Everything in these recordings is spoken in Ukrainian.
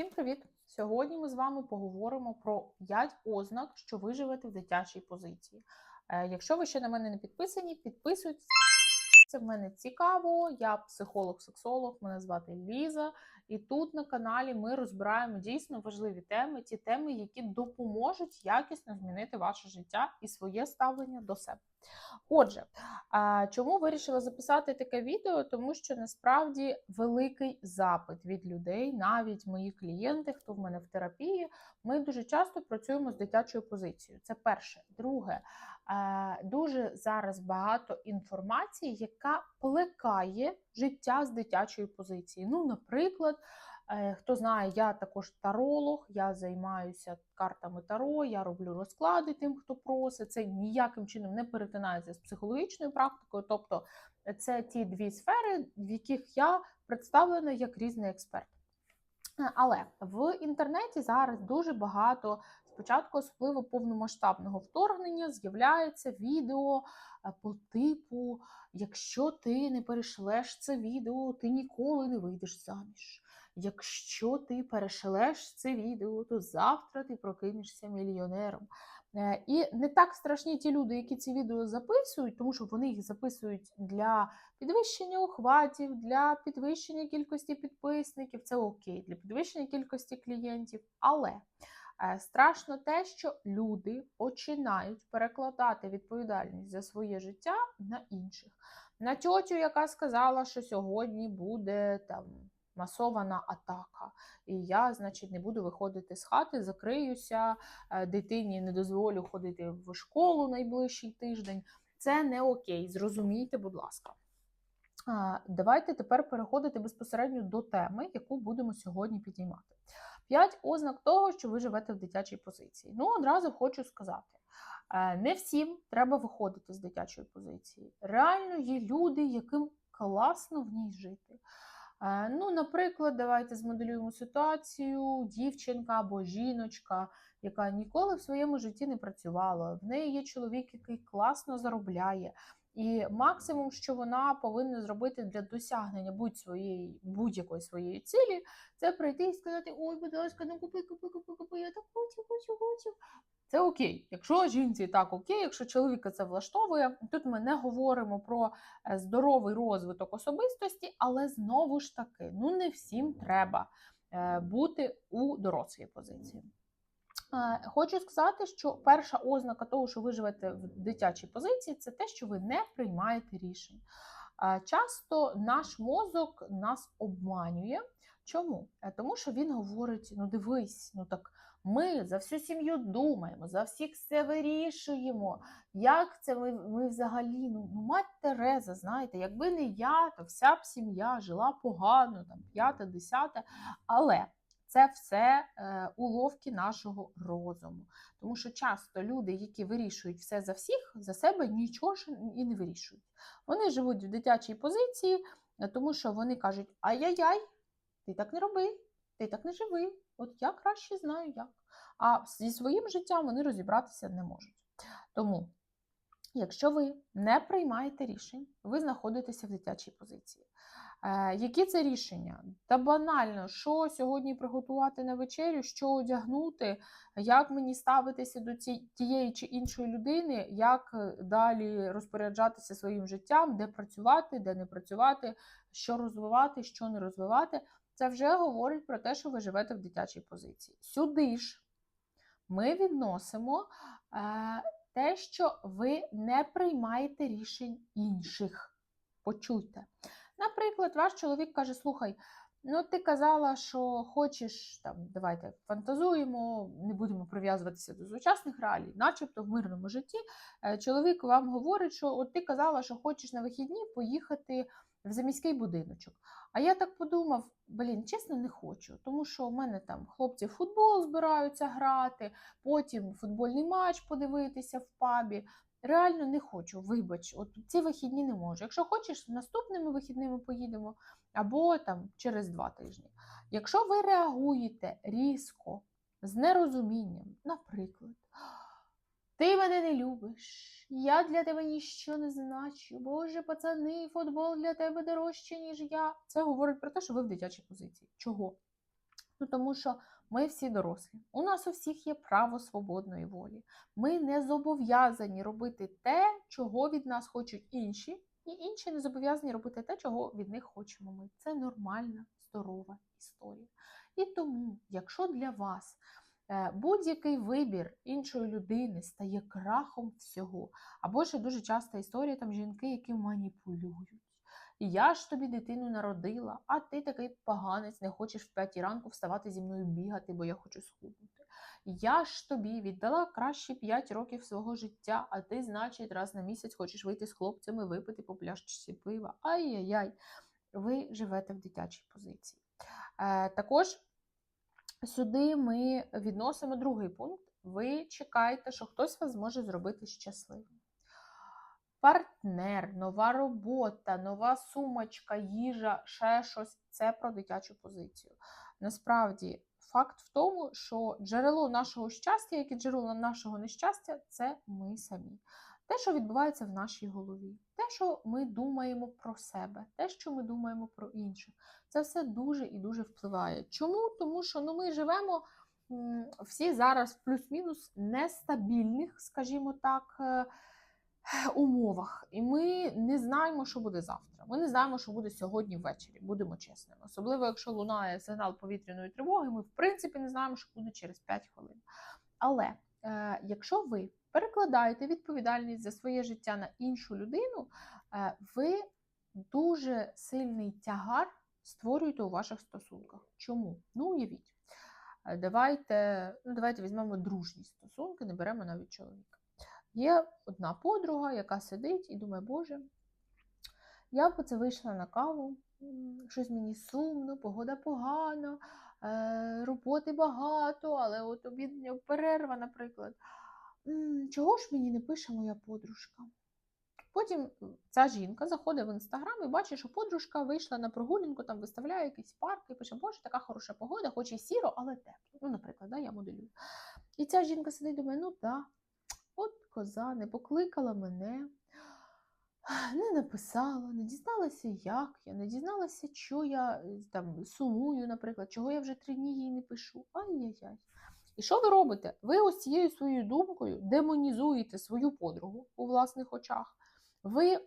Всім привіт! Сьогодні ми з вами поговоримо про 5 ознак, що ви живете в дитячій позиції. Е, Якщо ви ще на мене не підписані, підписуйтесь. Це в мене цікаво. Я психолог-сексолог, мене звати Ліза. І тут на каналі ми розбираємо дійсно важливі теми, ті теми, які допоможуть якісно змінити ваше життя і своє ставлення до себе. Отже, чому вирішила записати таке відео? Тому що насправді великий запит від людей, навіть мої клієнти, хто в мене в терапії, ми дуже часто працюємо з дитячою позицією. Це перше. Друге, дуже зараз багато інформації, яка плекає життя з дитячої позиції. Ну, наприклад. Е, Хто знає, я також таролог, я займаюся картами таро, я роблю розклади тим, хто просить. Це ніяким чином не перетинається з психологічною практикою. Тобто це ті дві сфери, в яких я представлена як різний експерт. Е, Але в інтернеті зараз дуже багато, спочатку, особливо повномасштабного вторгнення, з'являється відео е, по типу: якщо ти не перешлеш це відео, ти ніколи не вийдеш заміж. Якщо ти перешлеш це відео, то завтра ти прокинешся мільйонером. Е, І не так страшні ті люди, які ці відео записують, тому що вони їх записують для підвищення охватів, для підвищення кількості підписників. Це окей, для підвищення кількості клієнтів. Але е, страшно те, що люди починають перекладати відповідальність за своє життя на інших. На тьотю, яка сказала, що сьогодні буде там масована атака. І я, значить, не буду виходити з хати, закриюся, е, дитині не дозволю ходити в школу найближчий тиждень. Це не окей, зрозумійте, будь ласка. Давайте тепер переходити безпосередньо до теми, яку будемо сьогодні підіймати. П'ять ознак того, що ви живете в дитячій позиції. Ну, одразу хочу сказати: е, не всім треба виходити з дитячої позиції. Реально є люди, яким класно в ній жити. Е, Ну, наприклад, давайте змоделюємо ситуацію: дівчинка або жіночка, яка ніколи в своєму житті не працювала. В неї є чоловік, який класно заробляє. І максимум, що вона повинна зробити для досягнення будь-своєї будь-якої своєї цілі, це прийти і сказати: Ой, будь ласка, ну купи, купи, купи, купи, я так хочу, хочу, хочу. Це окей. Якщо жінці так окей, якщо чоловіка це влаштовує, тут ми не говоримо про е, здоровий розвиток особистості, але знову ж таки, ну не всім треба е, бути у дорослій позиції. Е, Хочу сказати, що перша ознака того, що ви живете в дитячій позиції, це те, що ви не приймаєте рішень. Е, Часто наш мозок нас обманює. Чому? Е, Тому що він говорить: ну дивись, ну так ми за всю сім'ю думаємо, за всіх все вирішуємо. Як це ми, ми взагалі? Ну, ну мать Тереза, знаєте, якби не я, то вся б сім'я жила погано, там п'яте, десяте. Але це все е, уловки нашого розуму. Тому що часто люди, які вирішують все за всіх, за себе нічого ж і не вирішують. Вони живуть в дитячій позиції, е, тому що вони кажуть: ай-яй-яй, ти так не роби, ти так не живи. От я краще знаю як. А зі своїм життям вони розібратися не можуть. Тому, якщо ви не приймаєте рішень, ви знаходитеся в дитячій позиції. Е, які це рішення? Та банально, що сьогодні приготувати на вечерю, що одягнути, як мені ставитися до тієї чи іншої людини, як е, далі розпоряджатися своїм життям, де працювати, де не працювати, що розвивати, що не розвивати. Це вже говорить про те, що ви живете в дитячій позиції. Сюди ж ми відносимо е, те, що ви не приймаєте рішень інших. Почуйте. Наприклад, ваш чоловік каже: Слухай, ну ти казала, що хочеш там, давайте фантазуємо, не будемо прив'язуватися до сучасних реалій, начебто в мирному житті. е, Чоловік вам говорить, що от ти казала, що хочеш на вихідні поїхати в заміський будиночок. А я так подумав: блін, чесно, не хочу, тому що у мене там хлопці в футбол збираються грати, потім футбольний матч подивитися в пабі. Реально не хочу, вибач, от ці вихідні не можу. Якщо хочеш, наступними вихідними поїдемо або там через два тижні. Якщо ви реагуєте різко, з нерозумінням, наприклад, ти мене не любиш, я для тебе ніщо не значу, боже, пацани, футбол для тебе дорожче, ніж я. Це говорить про те, що ви в дитячій позиції. Чого? Ну тому що ми всі дорослі. У нас у всіх є право свободної волі. Ми не зобов'язані робити те, чого від нас хочуть інші, і інші не зобов'язані робити те, чого від них хочемо ми. Це нормальна, здорова історія. І тому, якщо для вас е, будь-який вибір іншої людини стає крахом всього, або ще дуже часта історія там жінки, які маніпулюють. Я ж тобі дитину народила, а ти такий поганець, не хочеш в п'ятій ранку вставати зі мною бігати, бо я хочу схуднути. Я ж тобі віддала краще 5 років свого життя, а ти, значить, раз на місяць хочеш вийти з хлопцями, випити по пляшці пива. Ай-яй-яй, ви живете в дитячій позиції. Е, також сюди ми відносимо другий пункт. Ви чекаєте, що хтось вас зможе зробити щасливим. Партнер, нова робота, нова сумочка, їжа, ще щось це про дитячу позицію. Насправді, факт в тому, що джерело нашого щастя, як і джерело нашого нещастя, це ми самі. Те, що відбувається в нашій голові, те, що ми думаємо про себе, те, що ми думаємо про інших, це все дуже і дуже впливає. Чому? Тому що ну, ми живемо всі зараз плюс-мінус нестабільних, скажімо так, е, умовах. І ми не знаємо, що буде завтра. Ми не знаємо, що буде сьогодні ввечері, будемо чесними. Особливо, якщо лунає сигнал повітряної тривоги, ми в принципі не знаємо, що буде через 5 хвилин. Але е, якщо ви перекладаєте відповідальність за своє життя на іншу людину, е, ви дуже сильний тягар створюєте у ваших стосунках. Чому? Ну, уявіть. Е, Давайте, ну, давайте візьмемо дружні стосунки, не беремо навіть чоловіка. Є одна подруга, яка сидить і думає, Боже, я б оце вийшла на каву, щось мені сумно, погода погана, е, роботи багато, але от обідня перерва, наприклад. Чого ж мені не пише моя подружка? Потім ця жінка заходить в інстаграм і бачить, що подружка вийшла на прогулянку, там виставляє якийсь парк і пише, Боже, така хороша погода, хоч і сіро, але тепло. Ну, наприклад, да, я моделюю. І ця жінка сидить думає, ну так, коза не покликала мене, не написала, не дізналася, як я, не дізналася, що я е, там сумую, наприклад, чого я вже три дні їй не пишу. Ай-яй-яй. І що ви робите? Ви ось цією своєю думкою демонізуєте свою подругу у власних очах. Ви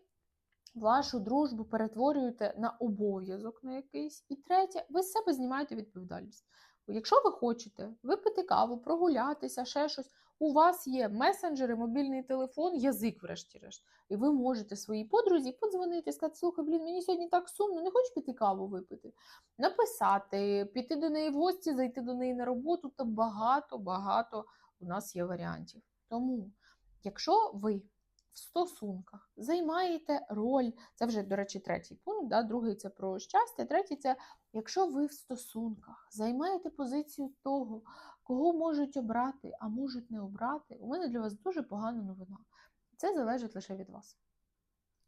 вашу дружбу перетворюєте на обов'язок на якийсь. І третє, ви з себе знімаєте відповідальність. Якщо ви хочете випити каву, прогулятися, ще щось, у вас є месенджери, мобільний телефон, язик, врешті-решт. І ви можете своїй подрузі подзвонити сказати, слухай, блін, мені сьогодні так сумно, не хочеш піти каву випити? Написати, піти до неї в гості, зайти до неї на роботу, та багато-багато у нас є варіантів. Тому, якщо ви в стосунках займаєте роль, це вже, до речі, третій пункт, да? другий це про щастя, третій це якщо ви в стосунках займаєте позицію того, кого можуть обрати, а можуть не обрати, у мене для вас дуже погана новина. Це залежить лише від вас.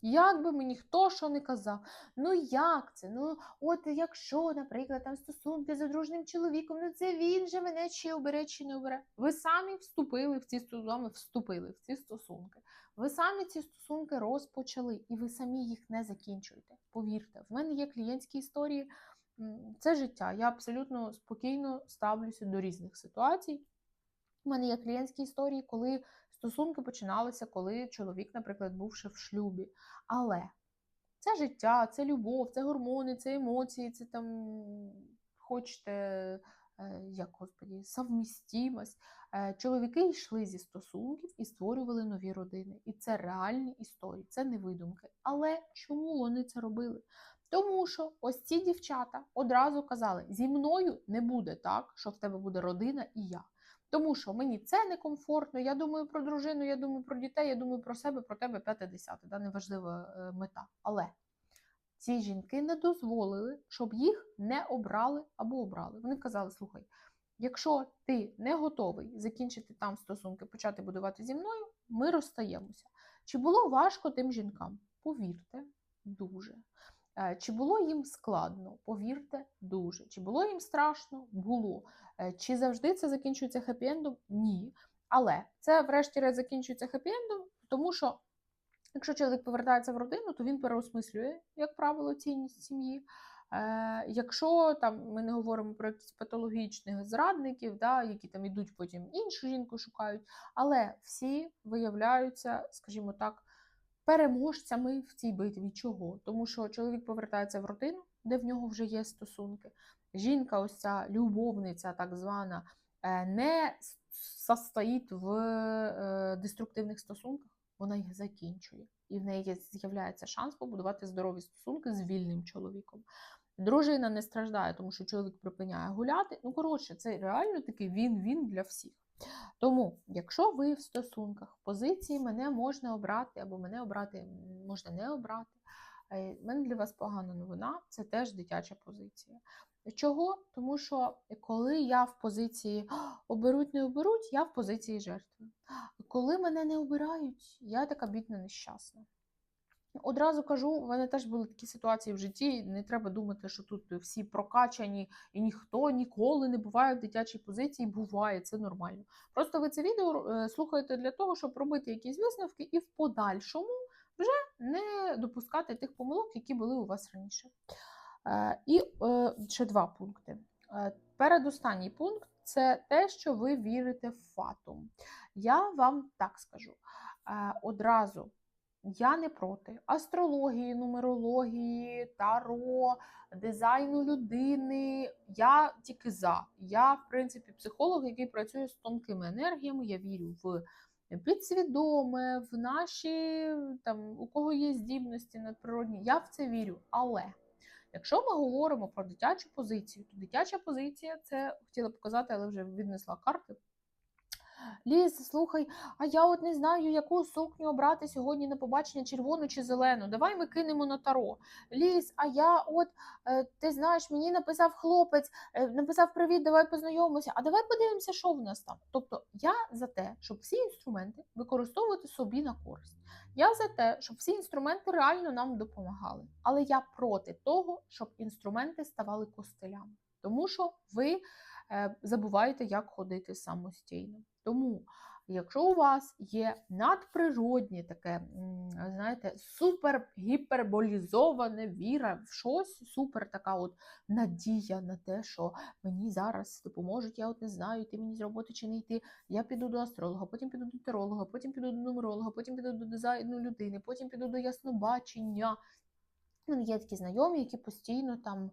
Як би мені хто що не казав, ну як це? Ну, от якщо, наприклад, там стосунки з одружним чоловіком, ну це він же мене чи обере, чи не обере. Ви самі вступили в ці стосунки, вступили в ці стосунки. Ви самі ці стосунки розпочали, і ви самі їх не закінчуєте. Повірте, в мене є клієнтські історії. Це життя. Я абсолютно спокійно ставлюся до різних ситуацій. У мене є клієнтські історії, коли стосунки починалися, коли чоловік, наприклад, був ще в шлюбі. Але це життя, це любов, це гормони, це емоції, це там, хочете, е, як господі, совмістімость. Е, Чоловіки йшли зі стосунків і створювали нові родини. І це реальні історії, це не видумки. Але чому вони це робили? Тому що ось ці дівчата одразу казали: зі мною не буде так, що в тебе буде родина і я. Тому що мені це некомфортно. Я думаю про дружину, я думаю про дітей, я думаю про себе, про тебе п'яте десяте. Да, неважлива е, мета. Але ці жінки не дозволили, щоб їх не обрали або обрали. Вони казали: слухай, якщо ти не готовий закінчити там стосунки, почати будувати зі мною, ми розстаємося. Чи було важко тим жінкам? Повірте, дуже. Е, Чи було їм складно? Повірте, дуже. Чи було їм страшно? Було. Е, Чи завжди це закінчується хеппі-ендом? Ні. Але це, врешті-решт, закінчується хеппі-ендом, тому що якщо чоловік повертається в родину, то він переосмислює, як правило, цінність сім'ї. Е, якщо там ми не говоримо про якісь патологічних зрадників, да, які там ідуть потім іншу жінку шукають, але всі виявляються, скажімо так, переможцями в цій битві. Чого? Тому що чоловік повертається в родину, де в нього вже є стосунки. Жінка, ось ця любовниця, так звана, е, не состоїть в е, деструктивних стосунках, вона їх закінчує. І в неї з'являється шанс побудувати здорові стосунки з вільним чоловіком. Дружина не страждає, тому що чоловік припиняє гуляти. Ну, коротше, це реально такий він-він для всіх. Тому, якщо ви в стосунках, позиції мене можна обрати, або мене обрати можна не обрати. е, в мене для вас погана новина, це теж дитяча позиція. Чого? Тому що коли я в позиції оберуть, не оберуть, я в позиції жертви. Коли мене не обирають, я така бідна нещасна. Одразу кажу, у мене теж були такі ситуації в житті. Не треба думати, що тут всі прокачані і ніхто ніколи не буває в дитячій позиції. Буває, це нормально. Просто ви це відео е, слухаєте для того, щоб робити якісь висновки і в подальшому вже не допускати тих помилок, які були у вас раніше. Е, І е, ще два пункти. Передостанній пункт це те, що ви вірите в фатум. Я вам так скажу. Одразу я не проти астрології, нумерології, таро, дизайну людини. Я тільки за. Я, в принципі, психолог, який працює з тонкими енергіями. Я вірю в підсвідоме, в наші там, у кого є здібності надприродні. Я в це вірю. Але якщо ми говоримо про дитячу позицію, то дитяча позиція це хотіла показати, але вже віднесла карти. Ліз, слухай, а я от не знаю, яку сукню обрати сьогодні на побачення червону чи зелену. Давай ми кинемо на таро. Ліз, а я от е, ти знаєш, мені написав хлопець, е, написав привіт, давай познайомимося. А давай подивимося, що в нас там. Тобто я за те, щоб всі інструменти використовувати собі на користь. Я за те, щоб всі інструменти реально нам допомагали. Але я проти того, щоб інструменти ставали костелями, тому що ви е, забуваєте, як ходити самостійно. Тому, якщо у вас є надприроднє таке, знаєте, супер гіперболізоване віра в щось, супер така от надія на те, що мені зараз допоможуть, я от не знаю, йти мені з роботи чи не йти. Я піду до астролога, потім піду до теролога, потім піду до нумеролога, потім піду до дизайну людини, потім піду до яснобачення. У мене є такі знайомі, які постійно там.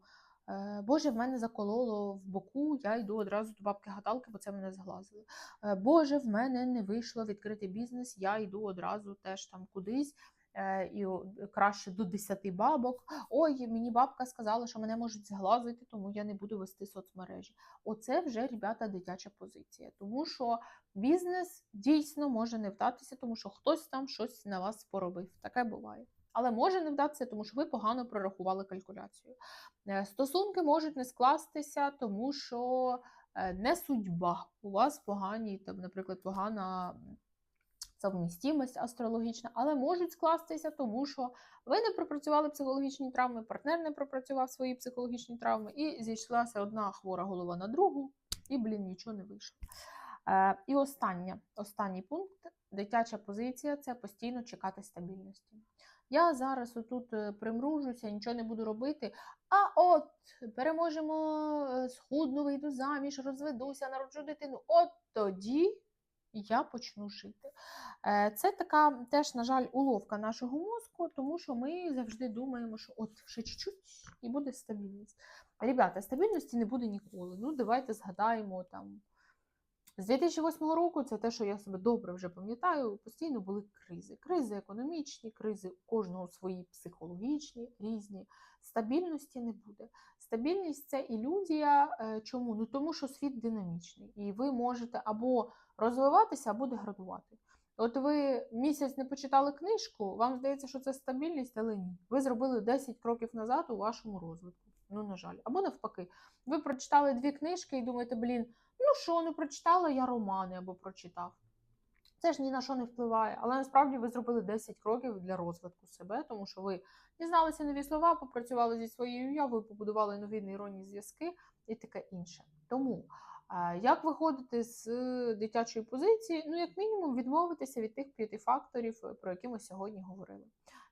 Е, Боже, в мене закололо в боку, я йду одразу до бабки гадалки, бо це мене зглазили. Е, Боже, в мене не вийшло відкрити бізнес, я йду одразу теж там кудись. е, І краще до 10 бабок. Ой, мені бабка сказала, що мене можуть зглазити, тому я не буду вести соцмережі. Оце вже, ребята, дитяча позиція. Тому що бізнес дійсно може не вдатися, тому що хтось там щось на вас поробив. Таке буває. Але може не вдатися, тому що ви погано прорахували калькуляцію. Е, Стосунки можуть не скластися, тому що е, не судьба. У вас погані, там, наприклад, погана совмістимость астрологічна, але можуть скластися, тому що ви не пропрацювали психологічні травми, партнер не пропрацював свої психологічні травми, і зійшлася одна хвора голова на другу, і, блін, нічого не вийшло. Е, І останнє, останній пункт дитяча позиція це постійно чекати стабільності. Я зараз отут е, примружуся, нічого не буду робити. А от переможемо, е, схудну, вийду заміж, розведуся, народжу дитину. От тоді я почну жити. Е, Це така теж, на жаль, уловка нашого мозку, тому що ми завжди думаємо, що от ще чуть-чуть і буде стабільність. Ребята, стабільності не буде ніколи. Ну, давайте згадаємо там. З 2008 року це те, що я себе добре вже пам'ятаю, постійно були кризи. Кризи економічні, кризи у кожного свої психологічні, різні. Стабільності не буде. Стабільність це ілюзія. Е, Чому? Ну тому що світ динамічний, і ви можете або розвиватися, або деградувати. От ви місяць не почитали книжку, вам здається, що це стабільність, але ні. Ви зробили 10 кроків назад у вашому розвитку. Ну, на жаль, або навпаки, ви прочитали дві книжки і думаєте, блін, ну що, не прочитала я романи або прочитав. Це ж ні на що не впливає. Але насправді ви зробили 10 кроків для розвитку себе, тому що ви дізналися нові слова, попрацювали зі своєю уявою, побудували нові нейронні зв'язки і таке інше. Тому е, як виходити з дитячої позиції? Ну, як мінімум, відмовитися від тих п'яти факторів, про які ми сьогодні говорили.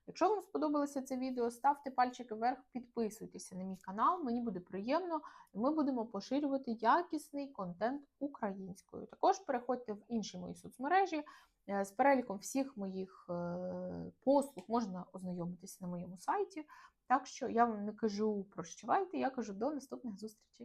Якщо вам сподобалося це відео, ставте пальчики вверх, підписуйтеся на мій канал, мені буде приємно, і ми будемо поширювати якісний контент українською. Також переходьте в інші мої соцмережі. Е, З переліком всіх моїх е, послуг можна ознайомитися на моєму сайті. Так що я вам не кажу прощавайте, я кажу до наступних зустрічей.